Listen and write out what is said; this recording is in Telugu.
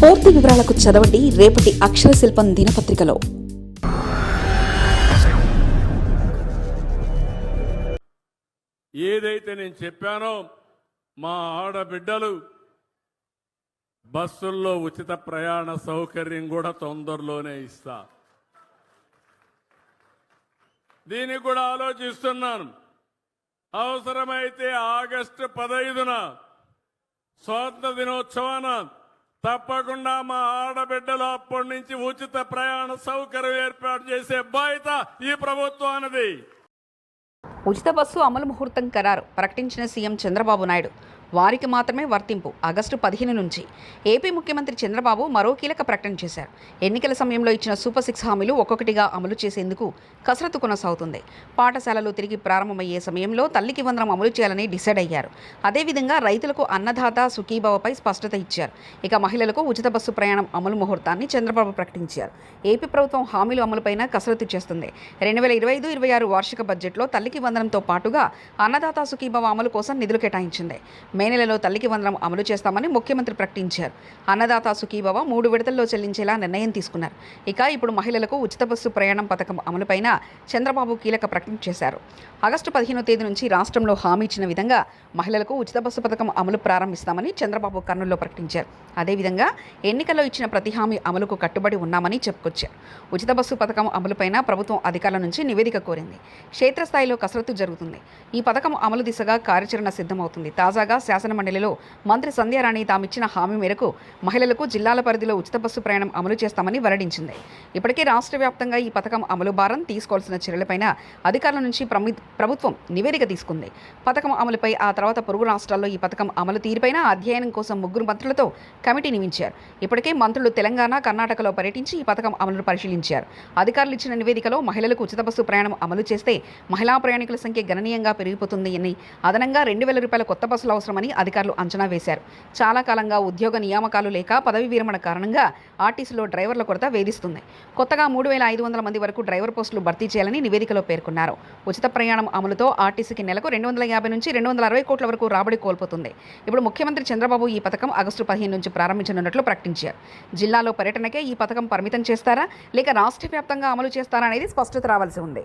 పూర్తి వివరాలకు చదవండి రేపటి అక్షర శిల్పం దినపత్రికలో. ఏదైతే నేను చెప్పానో మా ఆడబిడ్డలు బస్సుల్లో ఉచిత ప్రయాణ సౌకర్యం కూడా తొందరలోనే ఇస్తా. దీనికి కూడా ఆలోచిస్తున్నాను. అవసరమైతే ఆగస్టు పదైదున స్వాతంత్ర దినోత్సవాన తప్పకుండా మా ఆడబిడ్డలు అప్పటి నుంచి ఉచిత ప్రయాణ సౌకర్యం ఏర్పాటు చేసే బాధ్యత ఈ ప్రభుత్వానిది. ఉచిత బస్సు అమలు ముహూర్తం ఖరారు. ప్రకటించిన సీఎం చంద్రబాబు నాయుడు. వారికి మాత్రమే వర్తింపు. ఆగస్టు పదిహేను నుంచి ఏపీ ముఖ్యమంత్రి చంద్రబాబు మరో కీలక ప్రకటన చేశారు. ఎన్నికల సమయంలో ఇచ్చిన సూపర్ సిక్స్ హామీలు ఒక్కొక్కటిగా అమలు చేసేందుకు కసరత్తు కొనసాగుతుంది. పాఠశాలలు తిరిగి ప్రారంభమయ్యే సమయంలో తల్లికి వందనం అమలు చేయాలని డిసైడ్ అయ్యారు. అదేవిధంగా రైతులకు అన్నదాత సుఖీభావపై స్పష్టత ఇచ్చారు. ఇక మహిళలకు ఉచిత బస్సు ప్రయాణం అమలు ముహూర్తాన్ని చంద్రబాబు ప్రకటించారు. ఏపీ ప్రభుత్వం హామీలు అమలుపైన కసరత్తు చేస్తుంది. రెండు వేల ఇరవై ఐదు ఇరవై ఆరు వార్షిక బడ్జెట్లో తల్లికి వందనంతో పాటుగా అన్నదాత సుఖీభావ అమలు కోసం నిధులు కేటాయించింది. మే నెలలో తల్లికి వందనం అమలు చేస్తామని ముఖ్యమంత్రి ప్రకటించారు. అన్నదాత సుఖీభవ మూడు విడతల్లో చెల్లించేలా నిర్ణయం తీసుకున్నారు. ఇక ఇప్పుడు మహిళలకు ఉచిత బస్సు ప్రయాణం పథకం అమలుపైన చంద్రబాబు కీలక ప్రకటన చేశారు. ఆగస్టు పదిహేనో తేదీ నుంచి రాష్ట్రంలో హామీ ఇచ్చిన విధంగా మహిళలకు ఉచిత బస్సు పథకం అమలు ప్రారంభిస్తామని చంద్రబాబు కర్నూలులో ప్రకటించారు. అదేవిధంగా ఎన్నికల్లో ఇచ్చిన ప్రతి హామీ అమలుకు కట్టుబడి ఉన్నామని చెప్పుకొచ్చారు. ఉచిత బస్సు పథకం అమలుపైన ప్రభుత్వం అధికారుల నుంచి నివేదిక కోరింది. క్షేత్రస్థాయిలో కసరత్తు జరుగుతుంది. ఈ పథకం అమలు దిశగా కార్యాచరణ సిద్ధమవుతుంది. తాజాగా శాసనమండలిలో మంత్రి సంధ్యారాణి తామిచ్చిన హామీ మేరకు మహిళలకు జిల్లాల పరిధిలో ఉచిత బస్సు ప్రయాణం అమలు చేస్తామని వెల్లడించింది. ఇప్పటికే రాష్ట్ర వ్యాప్తంగా ఈ పథకం అమలు భారం తీసుకోవాల్సిన చర్యలపైన అధికారుల నుంచి ప్రభుత్వం నివేదిక తీసుకుంది. పథకం అమలుపై ఆ తర్వాత పొరుగు రాష్ట్రాల్లో ఈ పథకం అమలు తీరుపైన అధ్యయనం కోసం ముగ్గురు మంత్రులతో కమిటీ నియమించారు. ఇప్పటికే మంత్రులు తెలంగాణ కర్ణాటకలో పర్యటించి ఈ పథకం అమలును పరిశీలించారు. అధికారులు ఇచ్చిన నివేదికలో మహిళలకు ఉచిత బస్సు ప్రయాణం అమలు చేస్తే మహిళా ప్రయాణికుల సంఖ్య గణనీయంగా పెరిగిపోతుంది అని అదనంగా రెండు వేల రూపాయల కొత్త బస్సులు అవసరం అవసరమని అధికారులు అంచనా వేశారు. చాలా కాలంగా ఉద్యోగ నియామకాలు లేక పదవి విరమణ కారణంగా ఆర్టీసీలో డ్రైవర్ల కొరత వేధిస్తుంది. కొత్తగా మూడు వేల ఐదు వందల మంది వరకు డ్రైవర్ పోస్టులు భర్తీ చేయాలని నివేదికలో పేర్కొన్నారు. ఉచిత ప్రయాణం అమలుతో ఆర్టీసీకి నెలకు రెండు వందల యాభై నుంచి రెండు వందల అరవై కోట్ల వరకు రాబడి కోల్పోతుంది. ఇప్పుడు ముఖ్యమంత్రి చంద్రబాబు ఈ పథకం ఆగస్టు పదిహేను నుంచి ప్రారంభించనున్నట్లు ప్రకటించారు. జిల్లాలో పర్యటనకే ఈ పథకం పరిమితం చేస్తారా? లేక రాష్ట్ర వ్యాప్తంగా అమలు చేస్తారా అనేది స్పష్టత రావాల్సి ఉంది.